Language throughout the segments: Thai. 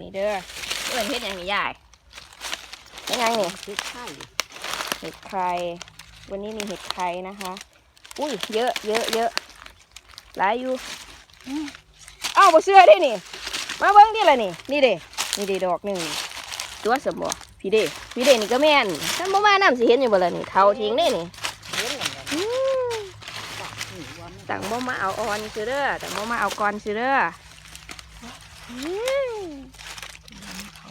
นี่เด้อเอิ้นเฮ็ดหยังนี่ยายเฮ็ดหยังนี่เฮ็ดไข่เห็ดไข่ วันนี้มีเห็ดไข่นะคะ อุ้ย เยอะ เยอะ เยอะ หลายอยู่อ้าบ่เชื่อได้นี่ มาเบิ่งดิล่ะนี่ นี่เด้นี่เด้ดอกหนึ่ง ตัวสมบ่พี่เด้พี่เด้นี่ก็แม่นถ้าบ่มาน้ำสิเห็นอยู่บ่ล่ะนี่ เท่าทิ้งเด้นี่เฮ็ดอย่างนั้นอืมจับหนูวันต่างบ่มาเอาออนซื้อเด้อต่างบ่มาเอาก่อนซื้อเด้ออืม เขา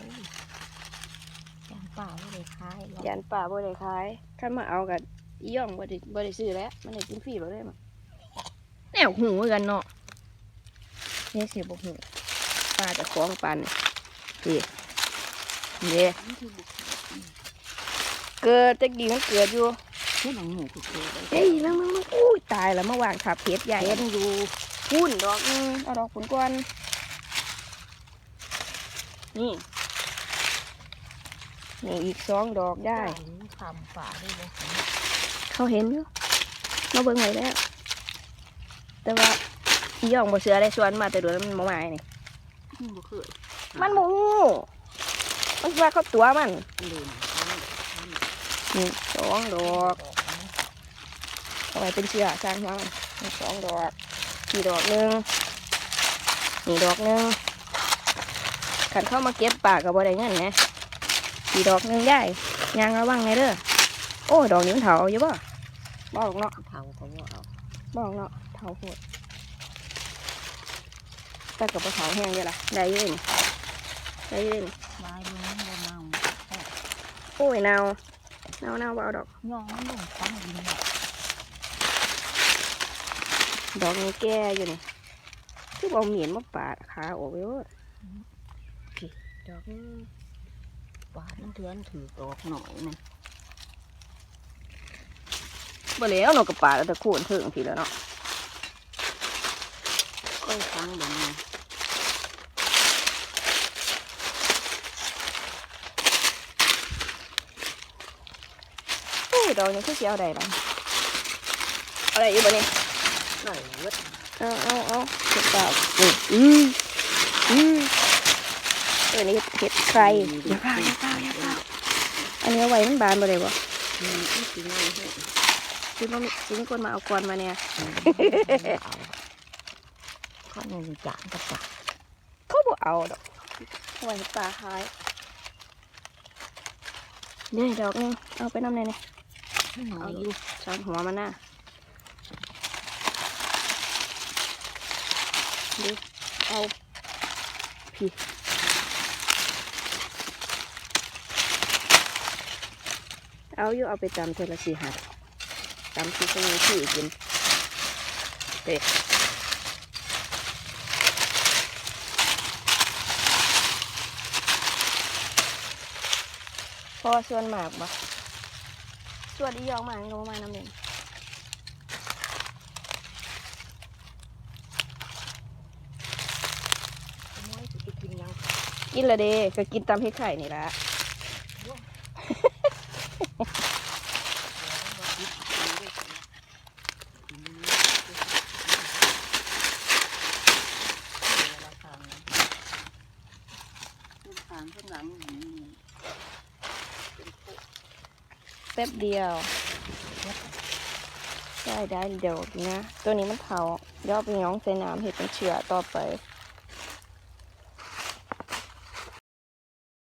ยางเปล่าไม่ได้คา ยหรอกยันป่าบ่ได้ขายคันมาเอากับอีย่องบ่ได้บ่ได้ซื้อแล้ว มันได้กินฟรีบ่ได้มั้งแนวหูคือกันเนาะนี่สิบ่หูปลาจะคล้องปันนี่นี่เด้มันคือบุกเกิดจักดีมันเกิดอยู่เฮ็ดหนังหมูคือเกลือเฮ้ยแล้วมันมันอุ้ยตายแล้วมาวางทับเพชรใหญ่เฮ็ดอยู่พุ่นดอกหนึงเอาดอกผลก่อนนี่ นี่อีกสองดอกได้ทำป่าได้เลยเขาเห็นอยู่มาเบิ่งไว้แล้ว แต่ว่าอีย่องบ่เสือได้สวนมาแต่โดนมันบ่มานี่มันบ่เคยมันบ่ฮู้มันว่าเขาตัวมันมันเดินนี่สองดอกเอาไว้เป็นเชือกสร้างหัวมันนี่สองดอกสี่ดอกหนึงนี่ดอกหนึงขันเข้ามาเก็บปากกับบ่ได้เงินนะ สี่ดอกหนึงได้ยางระวังไงเด้อโอ้ยดอกนี้มันเถาอยู่บ่บ่หรอกเนาะเผาเขาว่าเอาบ่หรอกเนาะเถาโหดแต่กับเถาแห้งเด้อล่ะได้อยืนได้อยืนไม้มันบ่เมาโอ้ยเนาเนาเนาบ่เอาดอกย่องมันลงฟังดินเนี่ยดอกนี้แก่อยู่นี่คือเอาเหมียนมาปาดขาออกไปว่าดอก นี้ป่ามันเถือนถือออกหน่อยมันบ่แล้วเนาะกับปาดแล้วแต่โคนเพิ่งทีแล้วเนาะก็ฟังแบบนี้โอ้ยดอกนี้คือสิเอาได้ล่ะเอาได้อยู่บ่นี่หน่อยเวทเอาเอาเอาเห็ดเปล่านี่อืออือ เออนี่เห็ดใครอย่าเปล่าอย่าเปล่าอย่าเปล่าอันนี้เอาไว้มันบานบ่ได้บ่มีอีกหน่อยให้คือบ่มีสิมีคนมาเอาก่อนมาเนี่ยข้อหนึ่งจานกับจานเขาบ่เอาดอกเอาไว้ให้ปลาขายเดี๋ยวดอกหนึงเอาไปน้ำในนี่หน่อเอายออยู่ยู่ช้อนหัวมันน่ะดูเอาพี่ เอาอยู่เอาไปตำเทอละสี่หัดตำที่ตรงนี้ที่กินเด็พอส่วนหมากบ่ส่วนอียองหมากก็ประมาณน้ำหนึ่งขโมยสิไปกินยังกินละเด้ก็กินตำเฮ็ดไข่นี่ละ ทางข้างหลัง แป๊บเดียวได้ได้เดี๋ยวนะ ตัวนี้มันเผายวเอไปย้องใส่น้ำเห็ดเป็นเชื้อต่อไป